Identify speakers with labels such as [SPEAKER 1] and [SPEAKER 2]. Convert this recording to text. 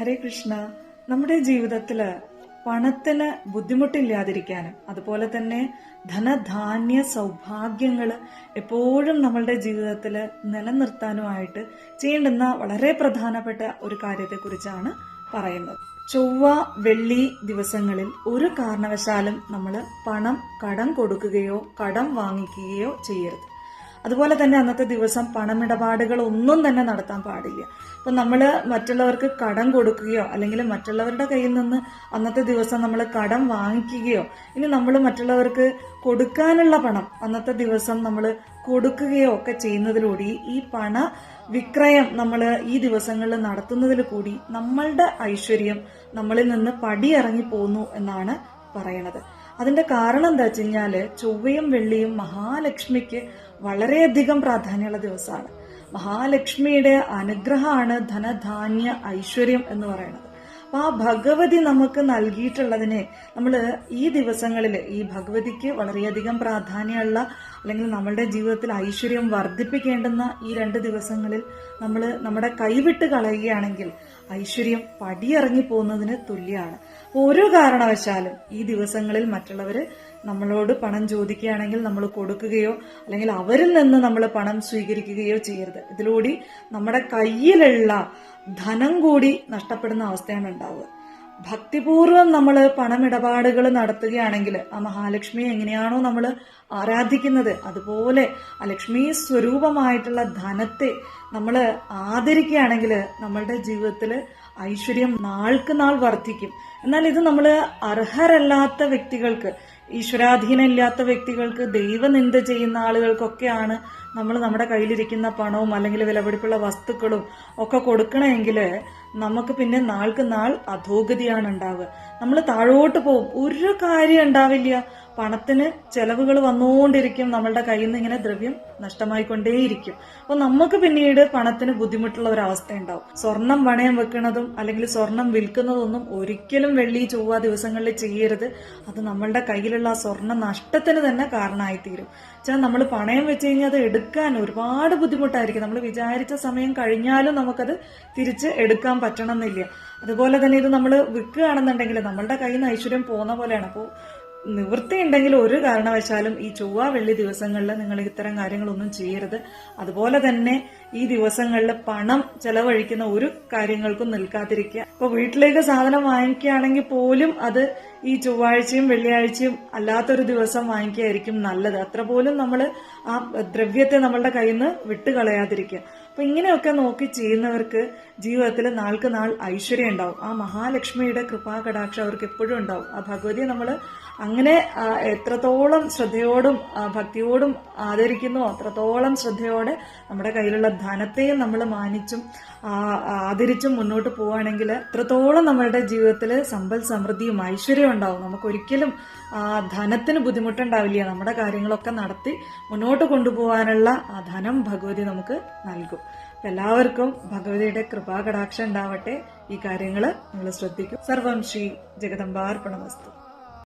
[SPEAKER 1] ഹരേ കൃഷ്ണ നമ്മുടെ ജീവിതത്തിൽ പണത്തിന് ബുദ്ധിമുട്ടില്ലാതിരിക്കാനും അതുപോലെ തന്നെ ധനധാന്യ സൗഭാഗ്യങ്ങൾ എപ്പോഴും നമ്മളുടെ ജീവിതത്തിൽ നിലനിർത്താനുമായിട്ട് ചെയ്യേണ്ടുന്ന വളരെ പ്രധാനപ്പെട്ട ഒരു കാര്യത്തെക്കുറിച്ചാണ് പറയുന്നത്. ചൊവ്വ വെള്ളി ദിവസങ്ങളിൽ ഒരു കാരണവശാലും നമ്മൾ പണം കടം കൊടുക്കുകയോ കടം വാങ്ങിക്കുകയോ ചെയ്യരുത്. അതുപോലെ തന്നെ അന്നത്തെ ദിവസം പണമിടപാടുകൾ ഒന്നും തന്നെ നടത്താൻ പാടില്ല. അപ്പം നമ്മൾ മറ്റുള്ളവർക്ക് കടം കൊടുക്കുകയോ അല്ലെങ്കിൽ മറ്റുള്ളവരുടെ കയ്യിൽ നിന്ന് അന്നത്തെ ദിവസം നമ്മൾ കടം വാങ്ങിക്കുകയോ ഇനി നമ്മൾ മറ്റുള്ളവർക്ക് കൊടുക്കാനുള്ള പണം അന്നത്തെ ദിവസം നമ്മൾ കൊടുക്കുകയോ ഒക്കെ ചെയ്യുന്നതിലൂടെ ഈ പണ വിക്രയം നമ്മൾ ഈ ദിവസങ്ങളിൽ നടത്തുന്നതിൽ കൂടി നമ്മളുടെ ഐശ്വര്യം നമ്മളിൽ നിന്ന് പടിയിറങ്ങി പോന്നു എന്നാണ് പറയണത്. അതിന്റെ കാരണം എന്താ വെച്ച് കഴിഞ്ഞാൽ ചൊവ്വയും വെള്ളിയും മഹാലക്ഷ്മിക്ക് വളരെയധികം പ്രാധാന്യമുള്ള ദിവസമാണ്. മഹാലക്ഷ്മിയുടെ അനുഗ്രഹമാണ് ധനധാന്യ ഐശ്വര്യം എന്ന് പറയുന്നത്. അപ്പൊ ആ ഭഗവതി നമുക്ക് നൽകിയിട്ടുള്ളതിനെ നമ്മൾ ഈ ദിവസങ്ങളിൽ ഈ ഭഗവതിക്ക് വളരെയധികം പ്രാധാന്യമുള്ള അല്ലെങ്കിൽ നമ്മളുടെ ജീവിതത്തിൽ ഐശ്വര്യം വർദ്ധിപ്പിക്കേണ്ടുന്ന ഈ രണ്ട് ദിവസങ്ങളിൽ നമ്മൾ നമ്മുടെ കൈവിട്ട് കളയുകയാണെങ്കിൽ ഐശ്വര്യം പടിയിറങ്ങി പോകുന്നതിന് തുല്യമാണ്. ഒരു കാരണവശാലും ഈ ദിവസങ്ങളിൽ മറ്റുള്ളവർ നമ്മളോട് പണം ചോദിക്കുകയാണെങ്കിൽ നമ്മൾ കൊടുക്കുകയോ അല്ലെങ്കിൽ അവരിൽ നിന്ന് നമ്മൾ പണം സ്വീകരിക്കുകയോ ചെയ്യരുത്. ഇതിലൂടെ നമ്മുടെ കയ്യിലുള്ള ധനം കൂടി നഷ്ടപ്പെടുന്ന അവസ്ഥയാണ് ഉണ്ടാവുക. ഭക്തിപൂർവം നമ്മൾ പണമിടപാടുകൾ നടത്തുകയാണെങ്കിൽ ആ മഹാലക്ഷ്മിയെ എങ്ങനെയാണോ നമ്മൾ ആരാധിക്കുന്നത് അതുപോലെ ആ ലക്ഷ്മി സ്വരൂപമായിട്ടുള്ള ധനത്തെ നമ്മൾ ആദരിക്കുകയാണെങ്കിൽ നമ്മളുടെ ജീവിതത്തിൽ ഐശ്വര്യം നാൾക്ക് നാൾ വർദ്ധിക്കും. എന്നാൽ ഇത് നമ്മൾ അർഹരല്ലാത്ത വ്യക്തികൾക്ക് ഈശ്വരാധീനമില്ലാത്ത വ്യക്തികൾക്ക് ദൈവനിന്ദ ചെയ്യുന്ന ആളുകൾക്കൊക്കെയാണ് നമ്മൾ നമ്മുടെ കയ്യിലിരിക്കുന്ന പണവും അല്ലെങ്കിൽ വിലപിടിപ്പുള്ള വസ്തുക്കളും ഒക്കെ കൊടുക്കണമെങ്കിൽ നമുക്ക് പിന്നെ നാൾക്ക് നാൾ അധോഗതിയാണ് ഉണ്ടാവുക. നമ്മൾ താഴോട്ട് പോകും. ഒരു കാര്യം ഉണ്ടാവില്ല. പണത്തിന് ചെലവുകൾ വന്നുകൊണ്ടിരിക്കും നമ്മളുടെ കയ്യിൽ നിന്ന് ഇങ്ങനെ ദ്രവ്യം നഷ്ടമായിക്കൊണ്ടേയിരിക്കും. അപ്പൊ നമുക്ക് പിന്നീട് പണത്തിന് ബുദ്ധിമുട്ടുള്ള ഒരു അവസ്ഥ ഉണ്ടാവും സ്വർണം പണയം വെക്കുന്നതും അല്ലെങ്കിൽ സ്വർണം വിൽക്കുന്നതൊന്നും ഒരിക്കലും വെള്ളി ചൊവ്വ ദിവസങ്ങളിൽ ചെയ്യരുത്. അത് നമ്മളുടെ കയ്യിലുള്ള സ്വർണ നഷ്ടത്തിന് തന്നെ കാരണമായിത്തീരും. വെച്ചാൽ നമ്മൾ പണയം വെച്ച് കഴിഞ്ഞാൽ അത് എടുക്കാൻ ഒരുപാട് ബുദ്ധിമുട്ടായിരിക്കും. നമ്മൾ വിചാരിച്ച സമയം കഴിഞ്ഞാലും നമുക്കത് തിരിച്ച് എടുക്കാൻ പറ്റണമെന്നില്ല. അതുപോലെ തന്നെ ഇത് നമ്മൾ വിൽക്കുകയാണെന്നുണ്ടെങ്കിൽ നമ്മളുടെ കയ്യിൽ നിന്ന് ഐശ്വര്യം പോകുന്ന പോലെയാണ്. അപ്പോൾ നിവൃത്തിയുണ്ടെങ്കിൽ ഒരു കാരണവശാലും ഈ ചൊവ്വ വെള്ളി ദിവസങ്ങളിൽ നിങ്ങൾ ഇത്തരം കാര്യങ്ങളൊന്നും ചെയ്യരുത്. അതുപോലെ തന്നെ ഈ ദിവസങ്ങളിൽ പണം ചെലവഴിക്കുന്ന ഒരു കാര്യങ്ങൾക്കും നിൽക്കാതിരിക്കുക. ഇപ്പൊ വീട്ടിലേക്ക് സാധനം വാങ്ങിക്കുകയാണെങ്കിൽ പോലും അത് ഈ ചൊവ്വാഴ്ചയും വെള്ളിയാഴ്ചയും അല്ലാത്തൊരു ദിവസം വാങ്ങിക്കുകയായിരിക്കും നല്ലത്. അത്ര പോലും നമ്മൾ ആ ദ്രവ്യത്തെ നമ്മളുടെ കയ്യിൽ നിന്ന് വിട്ടുകളയാതിരിക്കുക. അപ്പൊ ഇങ്ങനെയൊക്കെ നോക്കി ചെയ്യുന്നവർക്ക് ജീവിതത്തിൽ നാൾക്ക് നാൾ ഐശ്വര്യം ഉണ്ടാവും. ആ മഹാലക്ഷ്മിയുടെ കൃപാകടാക്ഷം അവർക്ക് എപ്പോഴും ഉണ്ടാവും. ആ ഭഗവതിയെ നമ്മൾ അങ്ങനെ എത്രത്തോളം ശ്രദ്ധയോടും ഭക്തിയോടും ആദരിക്കുന്നു അത്രത്തോളം ശ്രദ്ധയോടെ നമ്മുടെ കയ്യിലുള്ള ധനത്തെയും നമ്മൾ മാനിച്ചും ആദരിച്ചും മുന്നോട്ട് പോവുകയാണെങ്കിൽ എത്രത്തോളം നമ്മുടെ ജീവിതത്തിൽ സമ്പൽ സമൃദ്ധിയും ഐശ്വര്യവും ഉണ്ടാവും. നമുക്കൊരിക്കലും ധനത്തിന് ബുദ്ധിമുട്ടുണ്ടാവില്ല. നമ്മുടെ കാര്യങ്ങളൊക്കെ നടത്തി മുന്നോട്ട് കൊണ്ടുപോകാനുള്ള ആ ധനം ഭഗവതി നമുക്ക് നൽകും. എല്ലാവർക്കും ഭഗവതിയുടെ കൃപാകടാക്ഷം ഉണ്ടാവട്ടെ. ഈ കാര്യങ്ങൾ നിങ്ങൾ ശ്രദ്ധിക്കും. സർവം ശ്രീ ജഗദമ്പാർപ്പണമസ്തു